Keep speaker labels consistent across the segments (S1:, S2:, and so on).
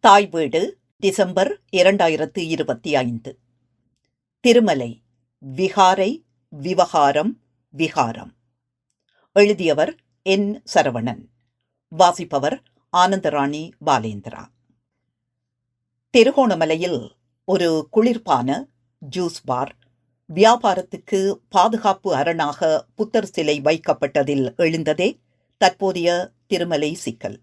S1: தாய் வீடு டிசம்பர் இரண்டாயிரத்து இருபத்தி ஐந்து. திருமலை விகாரை விவகாரம் விகாரம். எழுதியவர் என். சரவணன். வாசிப்பவர் ஆனந்தராணி பாலேந்திரா. திருகோணமலையில் ஒரு குளிர்பான ஜூஸ் பார் வியாபாரத்துக்கு பாதுகாப்பு அரணாக புத்தர் சிலை வைக்கப்பட்டதில் எழுந்ததே தற்போதைய திருமலை சிக்கல்.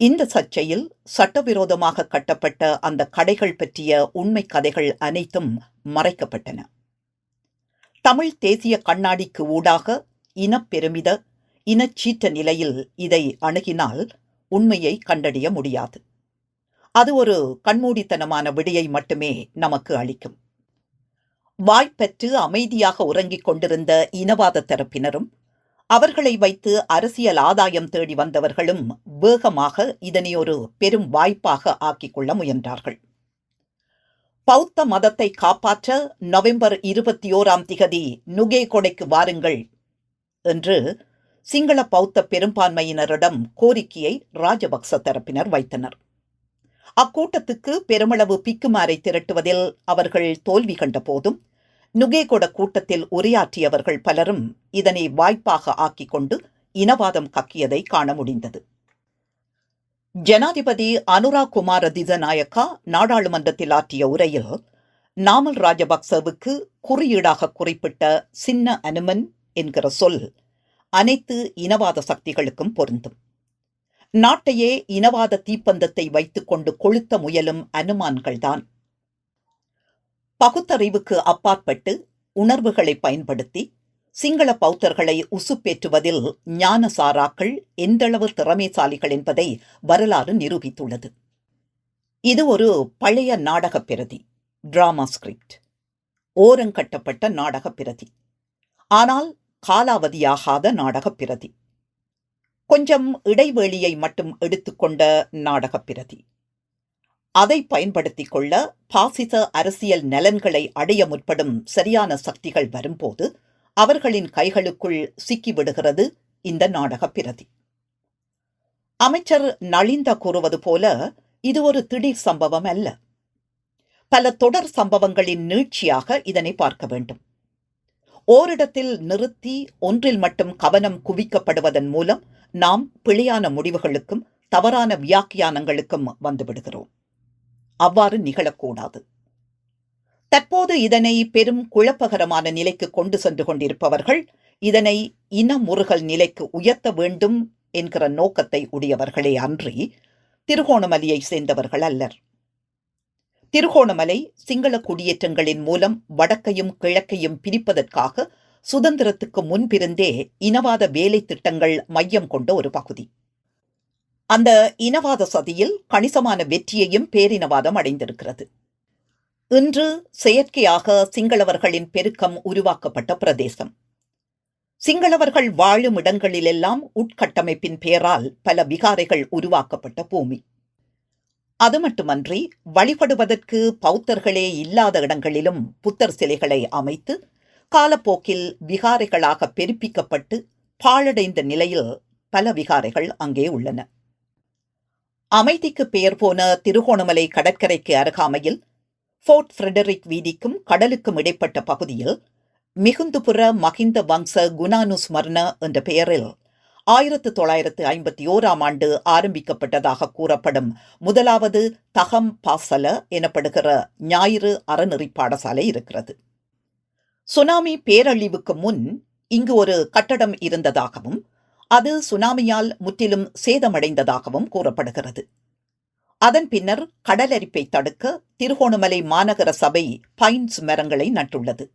S1: இந்த சர்ச்சையில் சட்டவிரோதமாக கட்டப்பட்ட அந்த கடைகள் பற்றிய உண்மை கதைகள் அனைத்தும் மறைக்கப்பட்டன. தமிழ் தேசிய கண்ணாடிக்கு ஊடாக இனப்பெருமித இனச்சீற்ற நிலையில் இதை அணுகினால் உண்மையை கண்டறிய முடியாது. அது ஒரு கண்மூடித்தனமான விடையை மட்டுமே நமக்கு அளிக்கும். வாய்ப்பற்று அமைதியாக உறங்கிக் கொண்டிருந்த இனவாத தரப்பினரும் அவர்களை வைத்து அரசியல் ஆதாயம் தேடி வந்தவர்களும் வேகமாக இதனை ஒரு பெரும் வாய்ப்பாக ஆக்கிக் கொள்ள முயன்றார்கள். பௌத்த மதத்தை காப்பாற்ற நவம்பர் இருபத்தி ஓராம் திகதி நுகே கொடைக்கு வாருங்கள் என்று சிங்கள பௌத்த பெரும்பான்மையினரிடம் கோரிக்கையை ராஜபக்ச தரப்பினர் வைத்தனர். அக்கூட்டத்துக்கு பெருமளவு பிக்குமாரை திரட்டுவதில் அவர்கள் தோல்வி கண்ட போதும் நுகேகொட கூட்டத்தில் உரையாற்றியவர்கள் பலரும் இதனை வாய்ப்பாக ஆக்கிக் கொண்டு இனவாதம் கக்கியதை காண முடிந்தது. ஜனாதிபதி அனுரா குமார திசநாயக்கா நாடாளுமன்றத்தில் ஆற்றிய உரையில் நாமல் ராஜபக்சவுக்கு குறியீடாக குறிப்பிட்ட சின்ன அனுமன் என்கிற சொல் அனைத்து இனவாத சக்திகளுக்கும் பொருந்தும். நாட்டையே இனவாத தீப்பந்தத்தை வைத்துக்கொண்டு கொளுத்த முயலும் அனுமான்கள்தான். பகுத்தறிவுக்கு அப்பாற்பட்டு உணர்வுகளை பயன்படுத்தி சிங்கள பௌத்தர்களை உசுப்பேற்றுவதில் ஞானசாராக்கள் எந்தளவு திறமைசாலிகள் என்பதை வரலாறு நிரூபித்துள்ளது. இது ஒரு பழைய நாடக பிரதி டிராமா ஸ்கிரிப்ட். ஓரங்கட்டப்பட்ட நாடக பிரதி. ஆனால் காலாவதியாகாத நாடக பிரதி. கொஞ்சம் இடைவேளியை மட்டும் எடுத்துக்கொண்ட நாடக பிரதி. அதை பயன்படுத்திக் கொள்ள பாசிச அரசியல் நலன்களை அடைய முற்படும் சரியான சக்திகள் வரும்போது அவர்களின் கைகளுக்குள் சிக்கிவிடுகிறது இந்த நாடக பிரதி. அமைச்சர் நளிந்த கூறுவது போல இது ஒரு திடீர் சம்பவம் அல்ல. பல தொடர் சம்பவங்களின் நீட்சியாக இதனை பார்க்க வேண்டும். ஓரிடத்தில் நிறுத்தி ஒன்றில் மட்டும் கவனம் குவிக்கப்படுவதன் மூலம் நாம் பிழையான முடிவுகளுக்கும் தவறான வியாக்கியானங்களுக்கும் வந்துவிடுகிறோம் அவ்வாறு நிகழக்கூடாது. தற்போது இதனை பெரும் குழப்பகரமான நிலைக்கு கொண்டு சென்று கொண்டிருப்பவர்கள் இதனை இனமுறுகல் நிலைக்கு உயர்த்த வேண்டும் என்கிற நோக்கத்தை உடையவர்களே அன்றி திருகோணமலையை சேர்ந்தவர்கள் அல்லர். திருகோணமலை சிங்கள குடியேற்றங்களின் மூலம் வடக்கையும் கிழக்கையும் பிரிப்பதற்காக சுதந்திரத்துக்கு முன்பிருந்தே இனவாத வேலை திட்டங்கள் மையம் கொண்ட ஒரு பகுதி. அந்த இனவாத சதியில் கணிசமான வெற்றியையும் பேரினவாதம் அடைந்திருக்கிறது. இன்று செயற்கையாக சிங்களவர்களின் பெருக்கம் உருவாக்கப்பட்ட பிரதேசம். சிங்களவர்கள் வாழும் இடங்களிலெல்லாம் உட்கட்டமைப்பின் பெயரால் பல விகாரைகள் உருவாக்கப்பட்ட பூமி. அது மட்டுமன்றி வழிபடுவதற்கு பௌத்தர்களே இல்லாத இடங்களிலும் புத்தர் சிலைகளை அமைத்து காலப்போக்கில் விகாரைகளாக பெருப்பிக்கப்பட்டு பாழடைந்த நிலையில் பல விகாரைகள் அங்கே உள்ளன. அமைதிக்கு பெயர் போன திருகோணமலை கடற்கரைக்கு அருகாமையில் ஃபோர்ட் ஃப்ரெடரிக் வீதிக்கும் கடலுக்கும் இடைப்பட்ட பகுதியில் மிகுந்துபுர மகிந்த வம்ச குணானுஸ்மரண என்ற பெயரில் ஆயிரத்து தொள்ளாயிரத்து ஐம்பத்தி ஓராம் ஆண்டு ஆரம்பிக்கப்பட்டதாக கூறப்படும் முதலாவது தகம் பாசல எனப்படுகிற ஞாயிறு அறநெறி பாடசாலை இருக்கிறது. சுனாமி பேரழிவுக்கு முன் இங்கு ஒரு கட்டடம் இருந்ததாகவும் அது சுனாமியால் முற்றிலும் சேதமடைந்ததாகவும் கூறப்படுகிறது. அதன் பின்னர் கடலரிப்பை தடுக்க திருகோணமலை மாநகர சபை பைன்ஸ் மரங்களை நட்டுள்ளது.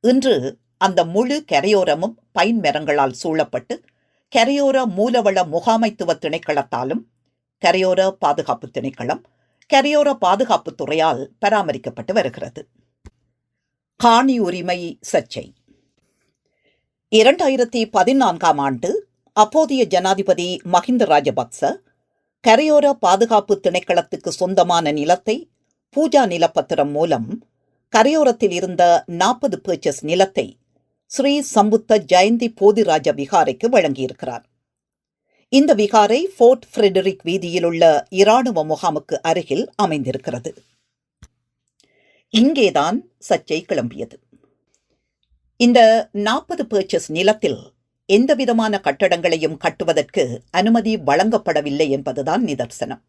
S1: இன்று அந்த முழு கரையோரமும் பைன் மரங்களால் சூழப்பட்டு கரையோர மூலவள முகாமைத்துவ திணைக்களத்தாலும் கரையோர பாதுகாப்பு திணைக்களம் கரையோர பாதுகாப்பு துறையால் பராமரிக்கப்பட்டு வருகிறது. காணி உரிமை சர்ச்சை. இரண்டாயிரத்தி பதினான்காம் ஆண்டு அப்போதைய ஜனாதிபதி மஹிந்த ராஜபக்ச கரையோர பாதுகாப்பு திணைக்களத்துக்கு சொந்தமான நிலத்தை பூஜா நிலப்பத்திரம் மூலம் கரையோரத்தில் இருந்த நாற்பது பேர்ச்சஸ் நிலத்தை ஸ்ரீ சம்புத்த ஜெயந்தி போதிராஜ விகாரைக்கு வழங்கியிருக்கிறார். இந்த விகாரை ஃபோர்ட் ஃப்ரெடரிக் வீதியில் உள்ள இராணுவ முகாமுக்கு அருகில் அமைந்திருக்கிறது. இங்கேதான் சர்ச்சை கிளம்பியது. இந்த நாற்பது பேர்ச்சஸ் நிலத்தில் எந்தவிதமான கட்டடங்களையும் கட்டுவதற்கு அனுமதி வழங்கப்படவில்லை என்பதுதான் நிதர்சனம்.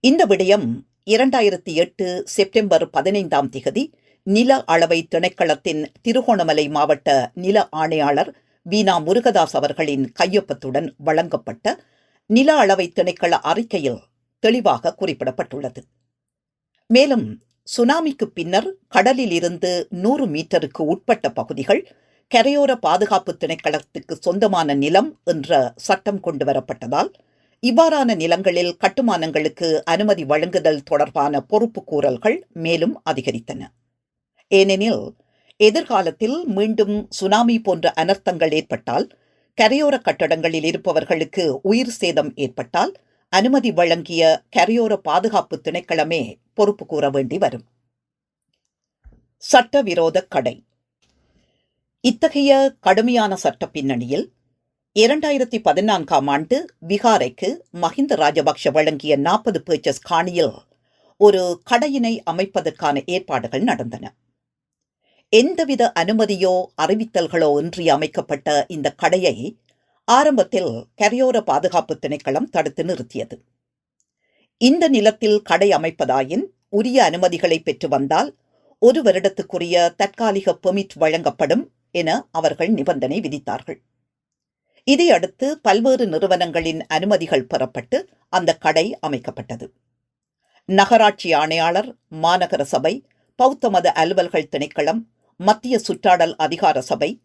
S1: இந்த விடயம் இரண்டாயிரத்தி எட்டு செப்டம்பர் பதினைந்தாம் திகதி நில அளவை திணைக்களத்தின் திருகோணமலை மாவட்ட நில ஆணையாளர் வீணா முருகதாஸ் அவர்களின் கையொப்பத்துடன் வழங்கப்பட்ட நில அளவை திணைக்கள அறிக்கையில் தெளிவாக குறிப்பிடப்பட்டுள்ளது. மேலும் சுனாமிக்கு பின்னர் கடலில் இருந்து நூறு மீட்டருக்கு உட்பட்ட பகுதிகள் கரையோர பாதுகாப்பு திணைக்களத்துக்கு சொந்தமான நிலம் என்ற சட்டம் கொண்டு வரப்பட்டதால் இவ்வாறான நிலங்களில் கட்டுமானங்களுக்கு அனுமதி வழங்குதல் தொடர்பான பொறுப்பு கூறல்கள் மேலும் அதிகரித்தன. ஏனெனில் எதிர்காலத்தில் மீண்டும் சுனாமி போன்ற அனர்த்தங்கள் ஏற்பட்டால் கரையோர கட்டடங்களில் இருப்பவர்களுக்கு உயிர் சேதம் ஏற்பட்டால் அனுமதி வழங்கிய கரையோர பாதுகாப்பு திணைக்களமே பொறுப்பு கூற வேண்டி வரும். சட்டவிரோத கடை. இத்தகைய கடுமையான சட்ட பின்னணியில் இரண்டாயிரத்தி பதினான்காம் ஆண்டு விகாரைக்கு மஹிந்த ராஜபக்ஷ வழங்கிய நாற்பது பேச்சஸ் காணியில் ஒரு கடையினை அமைப்பதற்கான ஏற்பாடுகள் நடந்தன. எந்தவித அனுமதியோ அறிவித்தல்களோ இன்றி அமைக்கப்பட்ட இந்த கடையை ஆரம்பத்தில் கரையோர பாதுகாப்பு திணைக்களம் தடுத்து நிறுத்தியது. இந்த நிலத்தில் கடை அமைப்பதாயின் உரிய அனுமதிகளை பெற்று வந்தால் ஒரு வருடத்துக்குரிய தற்காலிக பெர்மிட் வழங்கப்படும் என அவர்கள் நிபந்தனை விதித்தார்கள். இதையடுத்து பல்வேறு நிறுவனங்களின் அனுமதிகள் பெறப்பட்டு அந்த கடை அமைக்கப்பட்டது. நகராட்சி ஆணையாளர் மாநகர சபை பௌத்த மத அலுவல்கள் திணைக்களம் மத்திய சுற்றாடல் அதிகார சபை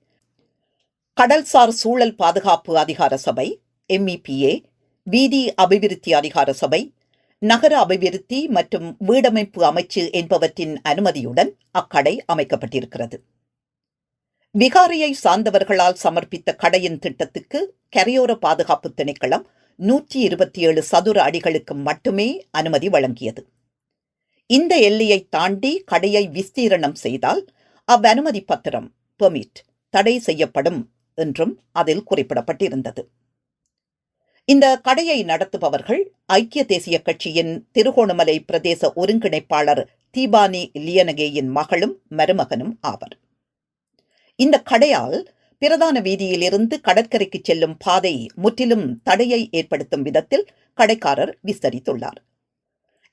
S1: கடல்சார் சூழல் பாதுகாப்பு அதிகார சபை எம்இபிஏ வீதி அபிவிருத்தி அதிகார சபை நகர அபிவிருத்தி மற்றும் வீடமைப்பு அமைச்சு என்பவற்றின் அனுமதியுடன் அக்கடை அமைக்கப்பட்டிருக்கிறது. விகாரியை சார்ந்தவர்களால் சமர்ப்பித்த கடையின் திட்டத்துக்கு கரையோர பாதுகாப்பு திணைக்களம் நூற்றி இருபத்தி ஏழு சதுர அடிகளுக்கு மட்டுமே அனுமதி வழங்கியது. இந்த எல்லையை தாண்டி கடையை விஸ்தீரணம் செய்தால் அவ்வனுமதி பத்திரம் பெர்மிட் தடை செய்யப்படும் என்றும் அதில் குறிப்பிடப்பட்டிருந்தது. இந்த கடையை நடத்துபவர்கள் ஐக்கிய தேசிய கட்சியின் திருகோணமலை பிரதேச ஒருங்கிணைப்பாளர் தீபானி லியனகேயின் மகளும் மருமகனும் ஆவர். இந்த கடையால் பிரதான வீதியிலிருந்து கடற்கரைக்கு செல்லும் பாதை முற்றிலும் தடையை ஏற்படுத்தும் விதத்தில் கடைக்காரர் விஸ்தரித்துள்ளார்.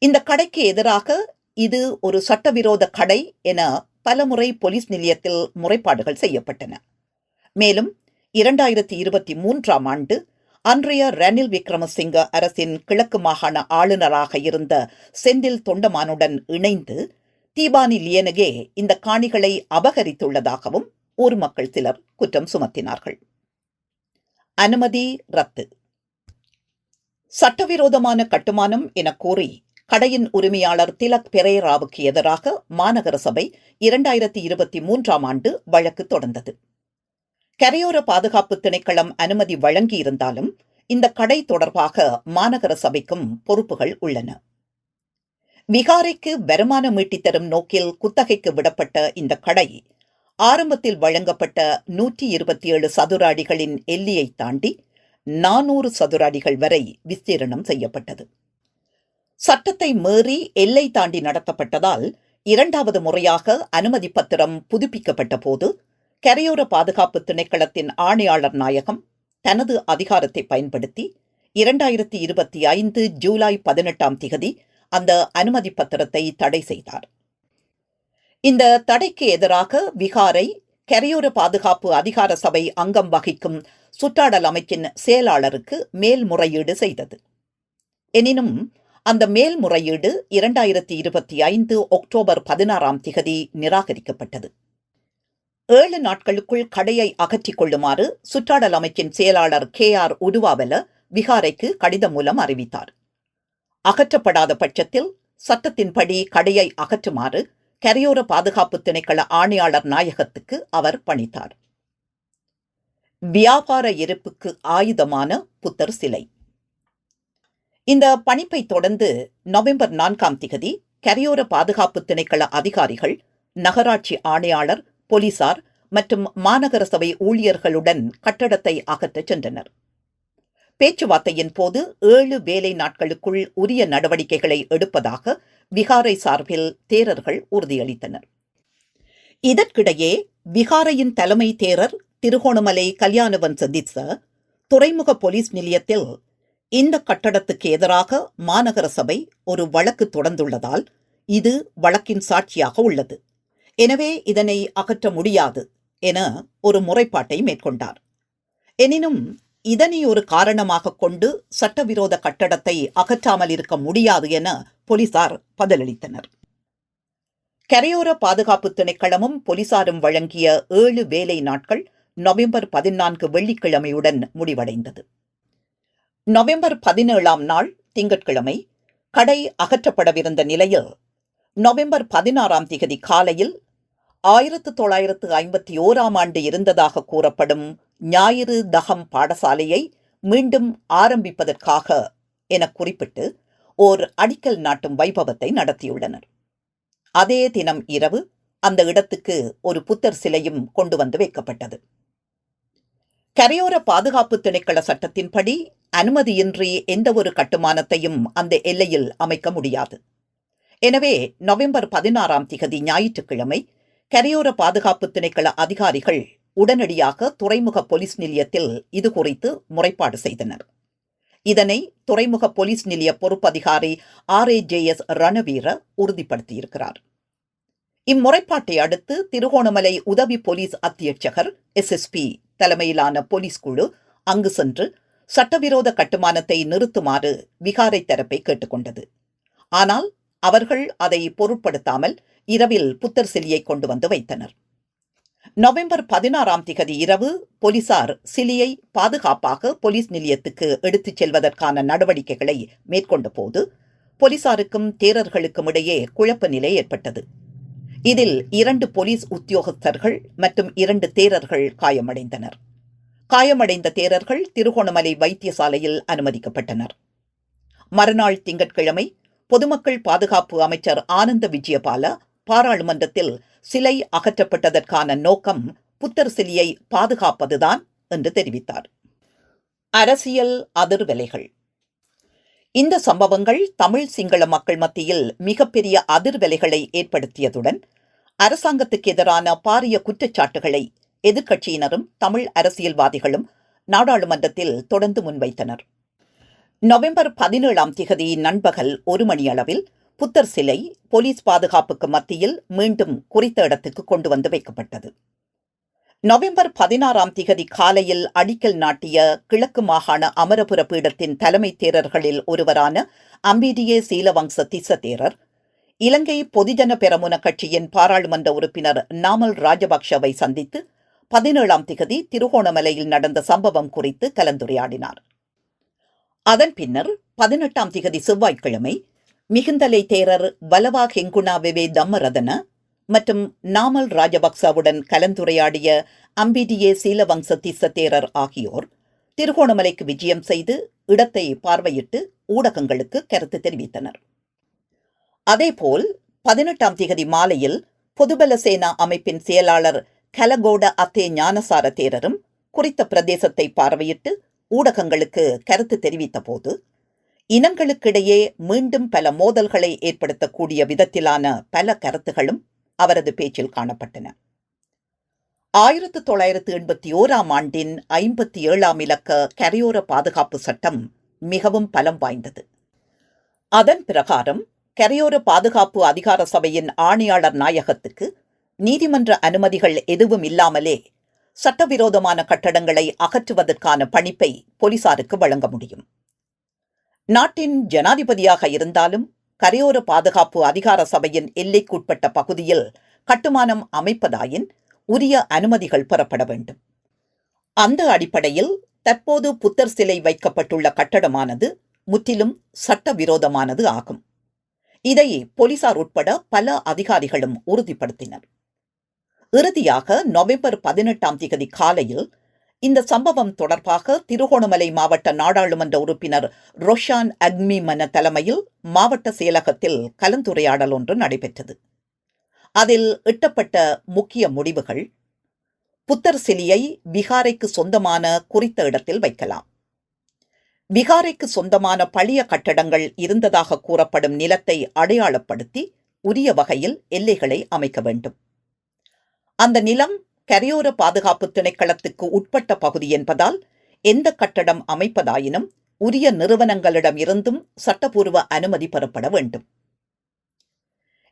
S1: இந்த கடைக்கு எதிராக இது ஒரு சட்டவிரோத கடை என பலமுறை போலீஸ் நிலையத்தில் முறைப்பாடுகள் செய்யப்பட்டன. மேலும் இரண்டாயிரத்தி இருபத்தி மூன்றாம் ஆண்டு அன்றைய ரணில் விக்ரமசிங்க அரசின் கிழக்கு மாகாண ஆளுநராக இருந்த செந்தில் தொண்டமானுடன் இணைந்து தீபானி லியனகே இந்த காணிகளை அபகரித்துள்ளதாகவும் ஊர் மக்கள் சிலர் குற்றம் சுமத்தினார்கள். அனுமதி ரத்து. சட்டவிரோதமான கட்டுமானம் என கூறி கடையின் உரிமையாளர் திலக் பெரேராவுக்கு எதிராக மாநகர சபை இரண்டாயிரத்தி இருபத்தி மூன்றாம் ஆண்டு வழக்கு தொடர்ந்தது. கரையோர பாதுகாப்பு திணைக்களம் அனுமதி வழங்கியிருந்தாலும் இந்த கடை தொடர்பாக மாநகர சபைக்கும் பொறுப்புகள் உள்ளன. விகாரைக்கு வருமானம் ஈட்டித் தரும் நோக்கில் குத்தகைக்கு விடப்பட்ட இந்த கடை ஆரம்பத்தில் வழங்கப்பட்ட நூற்றி இருபத்தி ஏழு சதுர அடிகளின் தாண்டி நானூறு சதுர அடிகள் வரை விஸ்தீரணம் செய்யப்பட்டது. சட்டத்தை மீறி எல்லை தாண்டி நடத்தப்பட்டதால் இரண்டாவது முறையாக அனுமதி பத்திரம் புதுப்பிக்கப்பட்ட போது கரையோர பாதுகாப்பு திணைக்களத்தின் ஆணையாளர் நாயகம் தனது அதிகாரத்தை பயன்படுத்தி இரண்டாயிரத்தி இருபத்தி ஐந்து ஜூலை பதினெட்டாம் திகதி அந்த அனுமதி பத்திரத்தை தடை செய்தார். இந்த தடைக்கு எதிராக விகாரை கரையோர பாதுகாப்பு அதிகார சபை அங்கம் வகிக்கும் சுற்றாடல் அமைச்சின் செயலாளருக்கு மேல்முறையீடு செய்தது. எனினும் அந்த மேல்முறையீடு இரண்டாயிரத்தி இருபத்தி ஐந்து அக்டோபர் பதினாறாம் திகதி நிராகரிக்கப்பட்டது. ஏழு நாட்களுக்குள் கடையை அகற்றிக் கொள்ளுமாறு சுற்றாடல் அமைச்சின் செயலாளர் கே ஆர் உருவாவல விகாரைக்கு கடிதம் மூலம் அறிவித்தார். அகற்றப்படாத பட்சத்தில் சட்டத்தின்படி கடையை அகற்றுமாறு கரையோர பாதுகாப்பு திணைக்கள ஆணையாளர் நாயகத்துக்கு அவர் பணித்தார். வியாபார இருப்புக்கு ஆயுதமான புத்தர் சிலை. இந்த பணிப்பை தொடர்ந்து நவம்பர் நான்காம் திகதி கரையோர பாதுகாப்பு திணைக்கள அதிகாரிகள் நகராட்சி ஆணையாளர் போலீசார் மற்றும் மாநகர சபை ஊழியர்களுடன் கட்டடத்தை அகற்றச் சென்றனர். பேச்சுவார்த்தையின் போது ஏழு வேலை நாட்களுக்குள் உரிய நடவடிக்கைகளை எடுப்பதாக விகாரை சார்பில் தேரர்கள் உறுதியளித்தனர். இதற்கிடையே விகாரையின் தலைமை தேரர் திருகோணமலை கல்யாணவன் சந்தித்த துறைமுக போலீஸ் நிலையத்தில் இந்த கட்டடத்துக்கு எதிராக மாநகர சபை ஒரு வழக்கு தொடர்ந்துள்ளதால் இது வழக்கின் சாட்சியாக உள்ளது. எனவே இதனை அகற்ற முடியாது என ஒரு முறைப்பாட்டை மேற்கொண்டார். எனினும் இதனை ஒரு காரணமாக கொண்டு சட்டவிரோத கட்டடத்தை அகற்றாமல் இருக்க முடியாது என போலீசார் பதிலளித்தனர். கரையோர பாதுகாப்பு திணைக்களமும் போலீசாரும் வழங்கிய ஏழு வேலை நாட்கள் நவம்பர் பதினான்கு வெள்ளிக்கிழமையுடன் முடிவடைந்தது. நவம்பர் பதினேழாம் நாள் திங்கட்கிழமை கடை அகற்றப்படவிருந்த நிலையில் நவம்பர் பதினாறாம் திகதி காலையில் ஆயிரத்து தொள்ளாயிரத்து ஐம்பத்தி ஓராம் ஆண்டு இருந்ததாக கூறப்படும் ஞாயிறு தகம் பாடசாலையை மீண்டும் ஆரம்பிப்பதற்காக என குறிப்பிட்டு ஓர் அடிக்கல் நாட்டும் வைபவத்தை நடத்தியுள்ளனர். அதே தினம் இரவு அந்த இடத்துக்கு ஒரு புத்தர் சிலையும் கொண்டு வந்து வைக்கப்பட்டது. கரையோர பாதுகாப்பு திணைக்கள சட்டத்தின்படி அனுமதியின்றி எந்த ஒரு கட்டுமானத்தையும் அந்த எல்லையில் அமைக்க முடியாது. எனவே நவம்பர் பதினாறாம் திகதி ஞாயிற்றுக்கிழமை கரையோர பாதுகாப்பு திணைக்கள அதிகாரிகள் உடனடியாக துறைமுக போலீஸ் நிலையத்தில் இது குறித்து முறைப்பாடு செய்தனர். இதனை துறைமுக போலீஸ் நிலைய பொறுப்பதிகாரி R A J S Ranaweera உறுதிப்படுத்தியிருக்கிறார். இம்முறைப்பாட்டை அடுத்து திருகோணமலை உதவி போலீஸ் அத்தியட்சகர் எஸ்எஸ்பி தலைமையிலான போலீஸ் குழு அங்கு சென்று சட்டவிரோத கட்டுமானத்தை நிறுத்துமாறு விகாரை தரப்பை கேட்டுக்கொண்டது. ஆனால் அவர்கள் அதை பொருட்படுத்தாமல் இரவில் புத்தர் சிலியை கொண்டு வந்து வைத்தனர். நவம்பர் பதினாறாம் திகதி இரவு போலீசார் சிலியை பாதுகாப்பாக போலீஸ் நிலையத்துக்கு எடுத்துச் செல்வதற்கான நடவடிக்கைகளை மேற்கொண்ட போது போலீசாருக்கும் தேரர்களுக்கும் இடையே குழப்ப நிலை ஏற்பட்டது. இதில் இரண்டு போலீஸ் உத்தியோகஸ்தர்கள் மற்றும் இரண்டு தேரர்கள் காயமடைந்தனர். காயமடைந்த தேரர்கள் திருகோணமலை வைத்தியசாலையில் அனுமதிக்கப்பட்டனர். மறுநாள் திங்கட்கிழமை பொதுமக்கள் பாதுகாப்பு அமைச்சர் ஆனந்த விஜயபால பாராளுமன்றத்தில் சிலை அகற்றப்பட்டதற்கான நோக்கம் புத்தர் சிலையை பாதுகாப்பதுதான் என்று தெரிவித்தார். அரசியல் அதிர்வலைகள். இந்த சம்பவங்கள் தமிழ் சிங்கள மக்கள் மத்தியில் மிகப்பெரிய அதிர்வலைகளை ஏற்படுத்தியதுடன் அரசாங்கத்துக்கு எதிரான பாரிய குற்றச்சாட்டுகளை எதிர்க்கட்சியினரும் தமிழ் அரசியல்வாதிகளும் நாடாளுமன்றத்தில் தொடர்ந்து முன்வைத்தனர். நவம்பர் பதினேழாம் திகதி நண்பகல் ஒரு மணியளவில் புத்தர் சிலை போலீஸ் பாதுகாப்புக்கு மத்தியில் மீண்டும் குறித்த இடத்துக்கு கொண்டு வந்து வைக்கப்பட்டது. நவம்பர் பதினாறாம் திகதி காலையில் அடிக்கல் நாட்டிய கிழக்கு மாகாண அமரபுர பீடத்தின் தலைமை தேரர்களில் ஒருவரான அம்பிடியே சீலவங்ச திச தேரர் இலங்கை பொதுஜன பெரமுன கட்சியின் பாராளுமன்ற உறுப்பினர் நாமல் ராஜபக்ஷவை சந்தித்து பதினேழாம் திகதி திருகோணமலையில் நடந்த சம்பவம் குறித்து கலந்துரையாடினார். அதன் பின்னர் பதினெட்டாம் திகதி செவ்வாய்க்கிழமை மிகுந்தலை தேரர் வலவா ஹெங்குணா தம்மரதன மற்றும் நாமல் ராஜபக்சவுடன் கலந்துரையாடிய அம்பிடியே சீலவம்ச திச தேரர் ஆகியோர் திருகோணமலைக்கு விஜயம் செய்து இடத்தை பார்வையிட்டு ஊடகங்களுக்கு கருத்து தெரிவித்தனர். அதேபோல் பதினெட்டாம் திகதி மாலையில் பொதுபல சேனா அமைப்பின் செயலாளர் கலகோட அத்தே ஞானசார தேரரும் குறித்த பிரதேசத்தை பார்வையிட்டு ஊடகங்களுக்கு கருத்து தெரிவித்த போது இனங்களுக்கிடையே மீண்டும் பல மோதல்களை ஏற்படுத்தக்கூடிய விதத்திலான பல கருத்துகளும் அவரது பேச்சில் காணப்பட்டன. ஆயிரத்து தொள்ளாயிரத்து எண்பத்தி ஓராம் ஆண்டின் ஐம்பத்தி ஏழாம் இலக்க கரையோர பாதுகாப்பு சட்டம் மிகவும் பலம் வாய்ந்தது. அதன் பிரகாரம் கரையோர பாதுகாப்பு அதிகார சபையின் ஆணையாளர் நாயகத்துக்கு நீதிமன்ற அனுமதிகள் எதுவும் இல்லாமலே சட்டவிரோதமான கட்டடங்களை அகற்றுவதற்கான பணிப்பை போலீசாருக்கு வழங்க முடியும். நாட்டின் ஜனாதிபதியாக இருந்தாலும் கரையோர பாதுகாப்பு அதிகார சபையின் எல்லைக்குட்பட்ட பகுதியில் கட்டுமானம் அமைப்பதாயின் உரிய அனுமதிகள் பெறப்பட வேண்டும். அந்த அடிப்படையில் தற்போது புத்தர் சிலை வைக்கப்பட்டுள்ள கட்டடமானது முற்றிலும் சட்டவிரோதமானது ஆகும். இதை போலீசார் உட்பட பல அதிகாரிகளும் உறுதிப்படுத்தினர். இறுதியாக நவம்பர் பதினெட்டாம் தேதி காலையில் இந்த சம்பவம் தொடர்பாக திருகோணமலை மாவட்ட நாடாளுமன்ற உறுப்பினர் ரொஷான் அக்மி மன தலைமையில் மாவட்ட செயலகத்தில் கலந்துரையாடல் ஒன்று நடைபெற்றது. அதில் எட்டப்பட்ட முக்கிய முடிவுகள் புத்தர் சிலியை விகாரைக்கு சொந்தமான குறித்த இடத்தில் வைக்கலாம். விகாரைக்கு சொந்தமான பழைய கட்டடங்கள் இருந்ததாக கூறப்படும் நிலத்தை அடையாளப்படுத்தி உரிய வகையில் எல்லைகளை அமைக்க வேண்டும். அந்த நிலம் கரையோர பாதுகாப்பு திணைக்களத்துக்கு உட்பட்ட பகுதி என்பதால் எந்த கட்டடம் அமைப்பதாயினும் உரிய நிறுவனங்களிடம் இருந்தும் சட்டப்பூர்வ அனுமதி பெறப்பட வேண்டும்.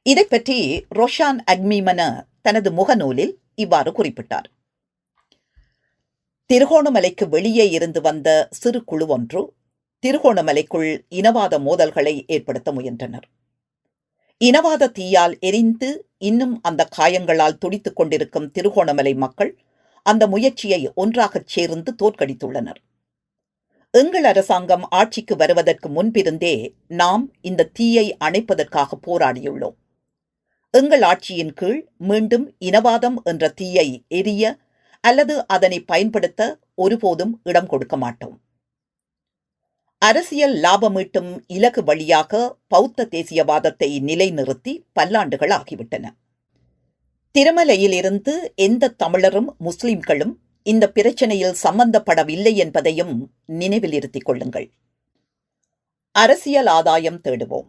S1: இதை பற்றி ரோஷான் அக்மீமன தனது முகநூலில் இவ்வாறு குறிப்பிட்டார். திருகோணமலைக்கு வெளியே இருந்து வந்த சிறு குழு ஒன்று திருகோணமலைக்குள் இனவாத மோதல்களை ஏற்படுத்த முயன்றனர். இனவாத தீயால் எரிந்து இன்னும் அந்த காயங்களால் துடித்துக் கொண்டிருக்கும் திருகோணமலை மக்கள் அந்த முயற்சியை ஒன்றாகச் சேர்ந்து தோற்கடித்துள்ளனர். எங்கள் அரசாங்கம் ஆட்சிக்கு வருவதற்கு முன்பிருந்தே நாம் இந்த தீயை அணைப்பதற்காக போராடியுள்ளோம். எங்கள் ஆட்சியின் கீழ் மீண்டும் இனவாதம் என்ற தீயை எரிய அல்லது அதனை பயன்படுத்த ஒருபோதும் இடம் கொடுக்க மாட்டோம். அரசியல் லாபமீட்டும் இலக்கு வழியாக பௌத்த தேசியவாதத்தை நிலைநிறுத்தி பல்லாண்டுகள் ஆகிவிட்டன திருமலையிலிருந்து எந்த தமிழரும் முஸ்லிம்களும் இந்த பிரச்சனையில் சம்பந்தப்படவில்லை என்பதையும் நினைவில் இருத்திக் கொள்ளுங்கள். அரசியல் ஆதாயம் தேடுவோம்.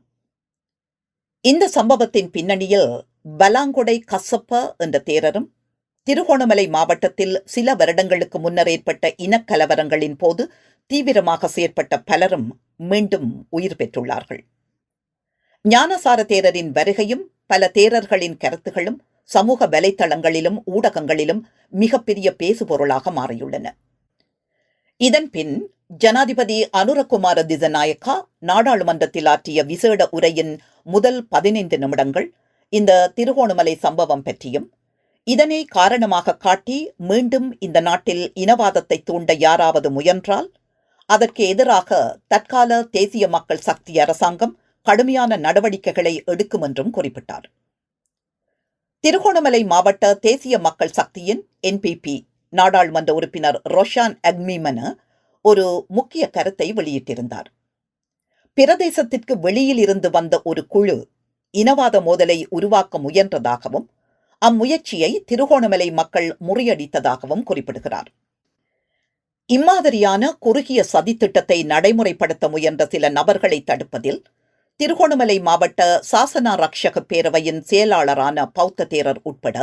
S1: இந்த சம்பவத்தின் பின்னணியில் பலாங்கொடை கசப்ப என்ற தேரரும் திருகோணமலை மாவட்டத்தில் சில வருடங்களுக்கு முன்னர் ஏற்பட்ட இனக்கலவரங்களின் போது தீவிரமாக செயற்பட்ட பலரும் மீண்டும் உயிர் பெற்றுள்ளார்கள். ஞானசார தேரரின் வருகையும் பல தேரர்களின் கருத்துகளும் சமூக வலைத்தளங்களிலும் ஊடகங்களிலும் மிகப்பெரிய பேசுபொருளாக மாறியுள்ளன. இதன் பின் ஜனாதிபதி அனுரகுமார திசநாயக்கா நாடாளுமன்றத்தில் ஆற்றிய விசேட உரையின் முதல் பதினைந்து நிமிடங்கள் இந்த திருகோணமலை சம்பவம் பற்றியும் இதனை காரணமாக காட்டி மீண்டும் இந்த நாட்டில் இனவாதத்தை தூண்ட யாராவது முயன்றால் அதற்கு எதிராக தற்கால தேசிய மக்கள் சக்தி அரசாங்கம் கடுமையான நடவடிக்கைகளை எடுக்கும் என்றும் குறிப்பிட்டார். திருகோணமலை மாவட்ட தேசிய மக்கள் சக்தியின் என்பிபி நாடாளுமன்ற உறுப்பினர் ரோஷான் அக்மிமன ஒரு முக்கிய கருத்தை வெளியிட்டிருந்தார். பிரதேசத்திற்கு வெளியில் இருந்து வந்த ஒரு குழு இனவாத மோதலை உருவாக்க முயன்றதாகவும் அம்முயற்சியை திருகோணமலை மக்கள் முறியடித்ததாகவும் குறிப்பிடுகிறார். இம்மாதிரியான குறுகிய சதித்திட்டத்தை நடைமுறைப்படுத்த முயன்ற சில நபர்களை தடுப்பதில் திருகோணமலை மாவட்ட சாசனா ரக்ஷக பேரவையின் செயலாளரான பௌத்த தேரர் உட்பட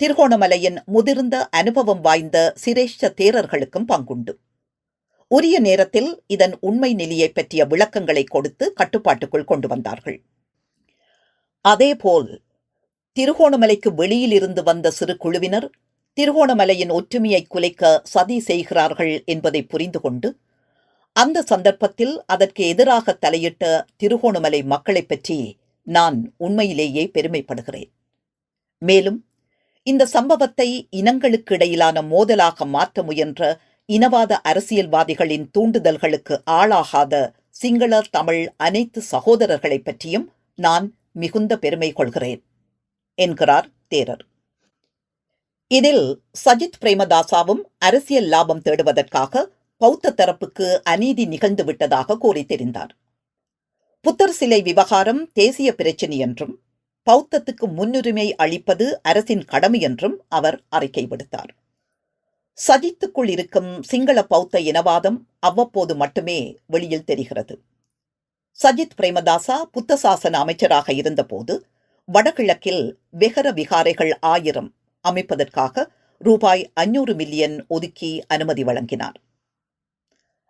S1: திருகோணமலையின் முதிர்ந்த அனுபவம் வாய்ந்த சிரேஷ்ட தேரர்களுக்கும் பங்குண்டு. உரிய நேரத்தில் இதன் உண்மை நிலையை பற்றிய விளக்கங்களை கொடுத்து கட்டுப்பாட்டுக்குள் கொண்டு வந்தார்கள். அதேபோல் திருகோணமலைக்கு வெளியில் இருந்து வந்த சிறு குழுவினர் திருகோணமலையின் ஒற்றுமையை குலைக்க சதி செய்கிறார்கள் என்பதை புரிந்து கொண்டு அந்த சந்தர்ப்பத்தில் அதற்கு எதிராக தலையிட்ட திருகோணமலை மக்களைப் பற்றி நான் உண்மையிலேயே பெருமைப்படுகிறேன். மேலும் இந்த சம்பவத்தை இனங்களுக்கு இடையிலான மோதலாக மாற்ற முயன்ற இனவாத அரசியல்வாதிகளின் தூண்டுதல்களுக்கு ஆளாகாத சிங்கள தமிழ் அனைத்து சகோதரர்களை பற்றியும் நான் மிகுந்த பெருமை கொள்கிறேன் என்கிறார் தேரர். இதில் சஜித் பிரேமதாசாவும் அரசியல் லாபம் தேடுவதற்காக பௌத்த தரப்புக்கு அநீதி நிகழ்ந்து விட்டதாக கூறி தெரிந்தார். புத்தர் சிலை விவகாரம் தேசிய பிரச்சினை என்றும் பௌத்தத்துக்கு முன்னுரிமை அளிப்பது அரசின் கடமை என்றும் அவர் அறிக்கை விடுத்தார். சஜித்துக்குள் இருக்கும் சிங்கள பௌத்த இனவாதம் அவ்வப்போது மட்டுமே வெளியில் தெரிகிறது. சஜித் பிரேமதாசா புத்த சாசன அமைச்சராக இருந்தபோது வடகிழக்கில் வெகர விகாரைகள் ஆயிரம் அமைப்பதற்காக ரூபாய் அஞ்சூறு மில்லியன் ஒதுக்கி அனுமதி வழங்கினார்.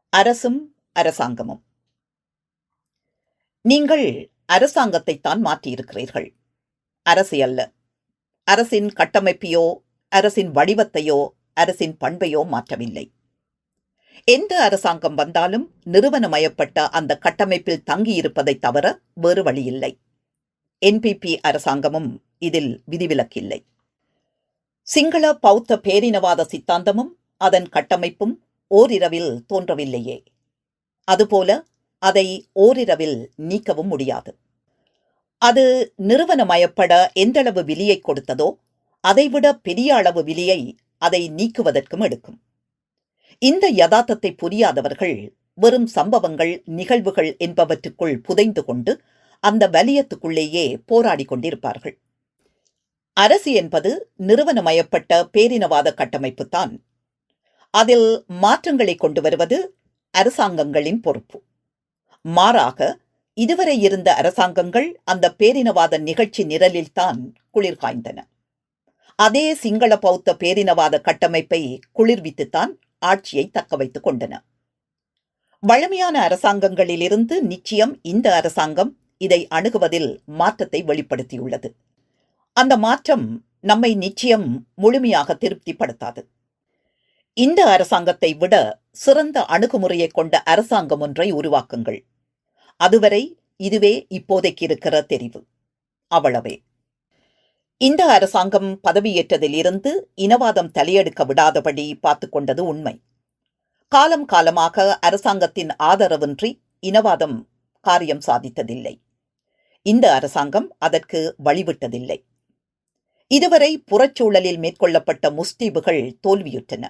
S1: அரசும் அரசாங்கமும். நீங்கள் அரசாங்கத்தை தான் மாற்றியிருக்கிறீர்கள். அரசு அல்ல. அரசின் கட்டமைப்பையோ அரசின் வடிவத்தையோ அரசின் பண்பையோ மாற்றவில்லை. எந்த அரசாங்கம் வந்தாலும் நிறுவனமயப்பட்ட அந்த கட்டமைப்பில் தங்கியிருப்பதை தவிர வேறு வழியில்லை. என்பிபி அரசாங்கமும் இதில் விதிவிலக்கில்லை. சிங்கள பௌத்த பேரினவாத சித்தாந்தமும் அதன் கட்டமைப்பும் ஓரிரவில் தோன்றவில்லையே. அதுபோல அதை ஓரிரவில் நீக்கவும் முடியாது. அது நிறுவனமயப்பட எந்தளவு விலையை கொடுத்ததோ அதைவிட பெரிய அளவு விலையை அதை நீக்குவதற்கும் எடுக்கும். இந்த யதார்த்தத்தை புரியாதவர்கள் வெறும் சம்பவங்கள் நிகழ்வுகள் என்பவற்றுக்குள் புதைந்து கொண்டு அந்த வலியத்துக்குள்ளேயே போராடி கொண்டிருப்பார்கள். அரசு என்பது நிறுவனமயப்பட்ட பேரினவாத கட்டமைப்புத்தான். அதில் மாற்றங்களை கொண்டு வருவது அரசாங்கங்களின் பொறுப்பு. மாறாக இதுவரை இருந்த அரசாங்கங்கள் அந்த பேரினவாத நிகழ்ச்சி நிரலில்தான் குளிர் காய்ந்தன. அதே சிங்கள பௌத்த பேரினவாத கட்டமைப்பை குளிர்வித்துத்தான் ஆட்சியை தக்க வைத்துக் கொண்டன. வழமையான அரசாங்கங்களிலிருந்து நிச்சயம் இந்த அரசாங்கம் இதை அணுகுவதில் மாற்றத்தை வெளிப்படுத்தியுள்ளது. அந்த மாற்றம் நம்மை நிச்சயம் முழுமையாக திருப்திப்படுத்தாது. இந்த அரசாங்கத்தை விட சிறந்த அணுகுமுறையை கொண்ட அரசாங்கம் ஒன்றை உருவாக்குங்கள். அதுவரை இதுவே இப்போதைக்கு இருக்கிற தெரிவு. அவ்வளவே. இந்த அரசாங்கம் பதவியேற்றதில் இருந்து இனவாதம் தலையெடுக்க விடாதபடி பார்த்து கொண்டது உண்மை. காலம் காலமாக அரசாங்கத்தின் ஆதரவின்றி இனவாதம் காரியம் சாதித்ததில்லை. இந்த அரசாங்கம் அதற்கு வழிவிட்டதில்லை. இதுவரை புறச்சூழலில் மேற்கொள்ளப்பட்ட முஸ்தீபுகள் தோல்வியுற்றன.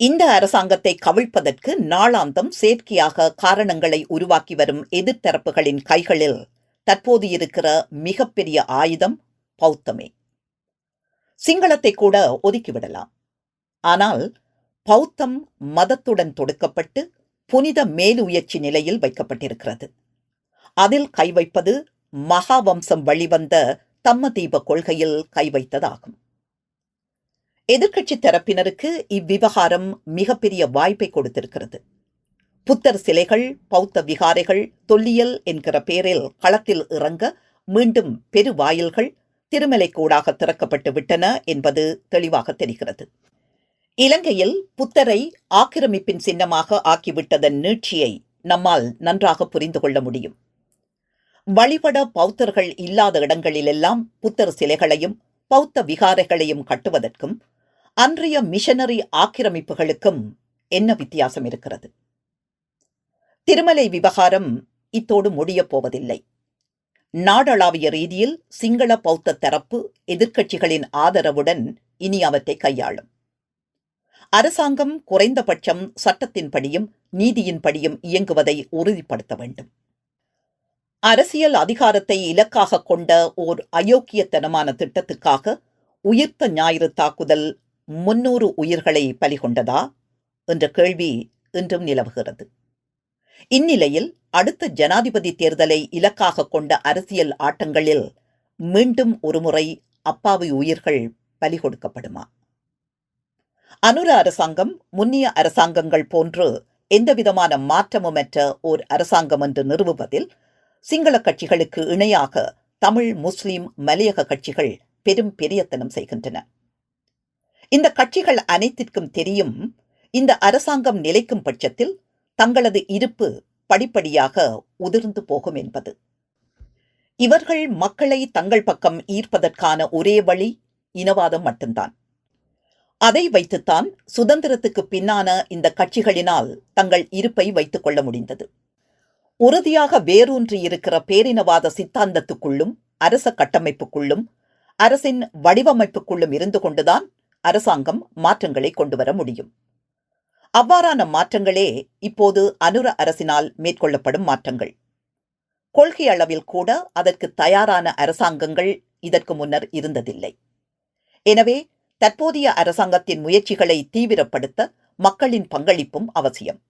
S1: இந்த அரசாங்கத்தை கவிழ்ப்பதற்கு நாளாந்தம் செயற்கையாக காரணங்களை உருவாக்கி வரும் எதிர்த்தரப்புகளின் கைகளில் தற்போது இருக்கிற மிகப்பெரிய ஆயுதம் பௌத்தமே. சிங்களத்தை கூட ஒதுக்கிவிடலாம் ஆனால் பௌத்தம் மதத்துடன் தொடுக்கப்பட்டு புனித மேலுயர்ச்சி நிலையில் வைக்கப்பட்டிருக்கிறது. அதில் கை வைப்பது மகாவம்சம் வழிவந்த தம்ம தீப கொள்கையில் கைவைத்ததாகும் எதிர்க்கட்சி தரப்பினருக்கு இவ்விவகாரம் மிகப்பெரிய வாய்ப்பை கொடுத்திருக்கிறது. புத்தர் சிலைகள் பௌத்த விகாரைகள் தொல்லியல் என்கிற பெயரில் களத்தில் இறங்க மீண்டும் பெருவாயில்கள் திருமலைக்கூடாக திறக்கப்பட்டு விட்டன என்பது தெளிவாக தெரிகிறது. இலங்கையில் புத்தரை ஆக்கிரமிப்பின் சின்னமாக ஆக்கிவிட்டதன் நீட்சியை நம்மால் நன்றாக புரிந்து கொள்ள முடியும். வழிபட பௌத்தர்கள் இல்லாத இடங்களிலெல்லாம் புத்தர் சிலைகளையும் பௌத்த விகாரைகளையும் கட்டுவதற்கும் அன்றைய மிஷனரி ஆக்கிரமிப்புகளுக்கும் என்ன வித்தியாசம் இருக்கிறது? திருமலை விவகாரம் இத்தோடு முடியப் போவதில்லை. நாடளாவிய ரீதியில் சிங்கள பௌத்த தரப்பு எதிர்க்கட்சிகளின் ஆதரவுடன் இனி அவற்றை கையாளும். அரசாங்கம் குறைந்தபட்சம் சட்டத்தின்படியும் நீதியின்படியும் இயங்குவதை உறுதிப்படுத்த வேண்டும். அரசியல் அதிகாரத்தை இலக்காக கொண்ட ஓர் அயோக்கியத்தனமான திட்டத்துக்காக உயிர்த்த ஞாயிறு தாக்குதல் முன்னூறு உயிர்களை பலிகொண்டதா என்ற கேள்வி இன்றும் நிலவுகிறது. இந்நிலையில் அடுத்த ஜனாதிபதி தேர்தலை இலக்காக கொண்ட அரசியல் ஆட்டங்களில் மீண்டும் ஒருமுறை அப்பாவி உயிர்கள் பலி கொடுக்கப்படுமா அனுர அரசாங்கம் முன்னிய அரசாங்கங்கள் போன்று எந்தவிதமான மாற்றமுமற்ற ஓர் அரசாங்கம் என்று நிறுவுவதில் சிங்கள கட்சிகளுக்கு இணையாக தமிழ் முஸ்லிம் மலையக கட்சிகள் பெரும் பெரியத்தனம் செய்கின்றன. இந்த கட்சிகள் அனைத்திற்கும் தெரியும் இந்த அரசாங்கம் நிலைக்கும் பட்சத்தில் தங்களது இருப்பு படிப்படியாக உதிர்ந்து போகும் என்பது. இவர்கள் மக்களை தங்கள் பக்கம் ஈர்ப்பதற்கான ஒரே வழி இனவாதம் மட்டும்தான். அதை வைத்துத்தான் சுதந்திரத்துக்கு பின்னான இந்த கட்சிகளினால் தங்கள் இருப்பை வைத்துக் கொள்ள முடிந்தது. உறுதியாக வேரூன்றியிருக்கிற பேரினவாத சித்தாந்தத்துக்குள்ளும் அரச கட்டமைப்புக்குள்ளும் அரசின் வடிவமைப்புக்குள்ளும் இருந்து கொண்டுதான் அரசாங்கம் மாற்றங்களை கொண்டு வர முடியும். அவ்வாறான மாற்றங்களே இப்போது அனுர அரசினால் மேற்கொள்ளப்படும் மாற்றங்கள். கொள்கை அளவில் கூட அதற்கு தயாரான அரசாங்கங்கள் இதற்கு முன்னர் இருந்ததில்லை. எனவே தற்போதைய அரசாங்கத்தின் முயற்சிகளை தீவிரப்படுத்த மக்களின் பங்களிப்பும் அவசியம்.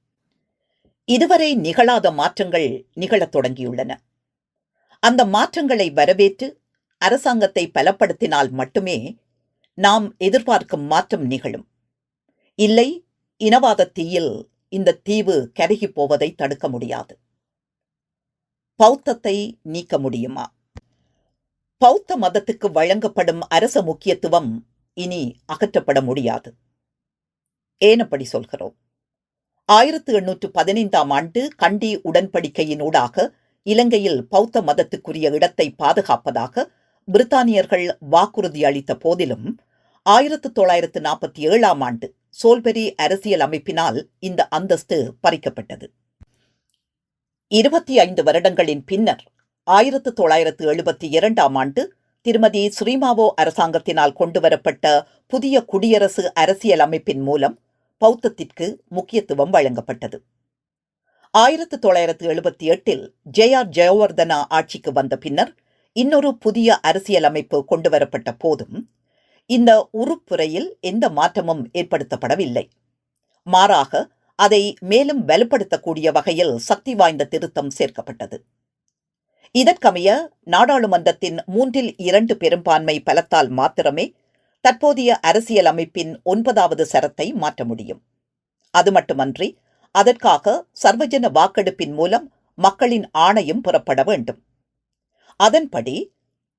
S1: இதுவரை நிகழாத மாற்றங்கள் நிகழத் தொடங்கியுள்ளன. அந்த மாற்றங்களை வரவேற்று அரசாங்கத்தை பலப்படுத்தினால் மட்டுமே நாம் எதிர்பார்க்கும் மாற்றம் நிகழும். இல்லை இனவாத தீயில் இந்த தீவு கருகிப் போவதை தடுக்க முடியாது. பௌத்தத்தை நீக்க முடியுமா? பௌத்த மதத்துக்கு வழங்கப்படும் அரச முக்கியத்துவம் இனி அகற்றப்பட முடியாது. ஏனப்படி சொல்கிறோம்? ஆயிரத்து எண்ணூற்று பதினைந்தாம் ஆண்டு கண்டி உடன்படிக்கையினூடாக இலங்கையில் பௌத்த மதத்துக்குரிய இடத்தை பாதுகாப்பதாக பிரித்தானியர்கள் வாக்குறுதி அளித்த போதிலும் ஆயிரத்து தொள்ளாயிரத்து நாற்பத்தி ஏழாம் ஆண்டு சோல்பெரி அரசியல் அமைப்பினால் இந்த அந்தஸ்து பறிக்கப்பட்டது. இருபத்தி ஐந்து வருடங்களின் பின்னர் ஆயிரத்து தொள்ளாயிரத்து எழுபத்தி இரண்டாம் ஆண்டு திருமதி ஸ்ரீமாவோ அரசாங்கத்தினால் கொண்டுவரப்பட்ட புதிய குடியரசு அரசியல் அமைப்பின் மூலம் பௌத்தத்திற்கு முக்கியத்துவம் வழங்கப்பட்டது. ஆயிரத்து தொள்ளாயிரத்து எழுபத்தி எட்டில் ஜே ஆர் ஜெயவர்தனா ஆட்சிக்கு வந்த பின்னர் இன்னொரு புதிய அரசியலமைப்பு கொண்டுவரப்பட்ட போதும் இந்த உறுப்புறையில் எந்த மாற்றமும் ஏற்படுத்தப்படவில்லை. மாறாக அதை மேலும் வலுப்படுத்தக்கூடிய வகையில் சக்தி வாய்ந்த திருத்தம் சேர்க்கப்பட்டது. இதற்கமைய நாடாளுமன்றத்தின் மூன்றில் இரண்டு பெரும்பான்மை பலத்தால் மாத்திரமே தற்போதைய அரசியல் அமைப்பின் ஒன்பதாவது சரத்தை மாற்ற முடியும். அது மட்டுமன்றி அதற்காக சர்வஜன வாக்கெடுப்பின் மூலம் மக்களின் ஆணையும் புறப்பட வேண்டும். அதன்படி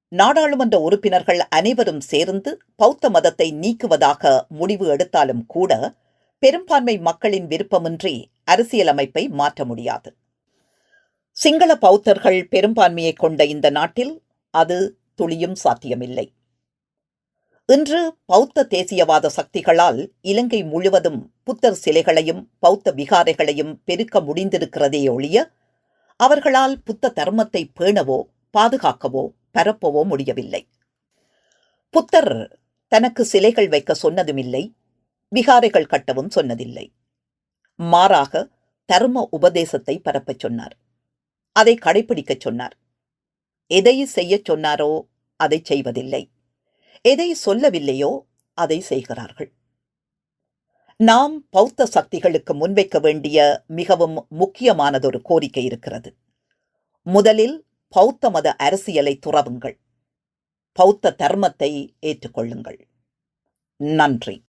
S1: நாடாளுமன்ற உறுப்பினர்கள் அனைவரும் சேர்ந்து பௌத்த மதத்தை நீக்குவதாக முடிவு எடுத்தாலும் கூட பெரும்பான்மை மக்களின் விருப்பமின்றி அரசியலமைப்பை மாற்ற முடியாது. சிங்கள பௌத்தர்கள் பெரும்பான்மையை கொண்ட இந்த நாட்டில் அது துளியும் சாத்தியமில்லை. இன்று பௌத்த தேசியவாத சக்திகளால் இலங்கை முழுவதும் புத்தர் சிலைகளையும் பௌத்த விகாரைகளையும் பெருக்க முடிந்திருக்கிறதே ஒழிய அவர்களால் புத்த தர்மத்தை பேணவோ பாதுகாக்கவோ பரப்பவோ முடியவில்லை. புத்தர் தனக்கு சிலைகள் வைக்க சொன்னதுமில்லை விகாரைகள் கட்டவும் சொன்னதில்லை. மாறாக தர்ம உபதேசத்தை பரப்பச் சொன்னார். அதை கடைபிடிக்கச் சொன்னார். எதை செய்யச் சொன்னாரோ அதை செய்வதில்லை. எதை சொல்லவில்லையோ அதை செய்கிறார்கள். நாம் பௌத்த சக்திகளுக்கு முன்வைக்க வேண்டிய மிகவும் முக்கியமானதொரு கோரிக்கை இருக்கிறது. முதலில் பௌத்த மத அரசியலை துறவுங்கள். பௌத்த தர்மத்தை ஏற்றுக்கொள்ளுங்கள். நன்றி.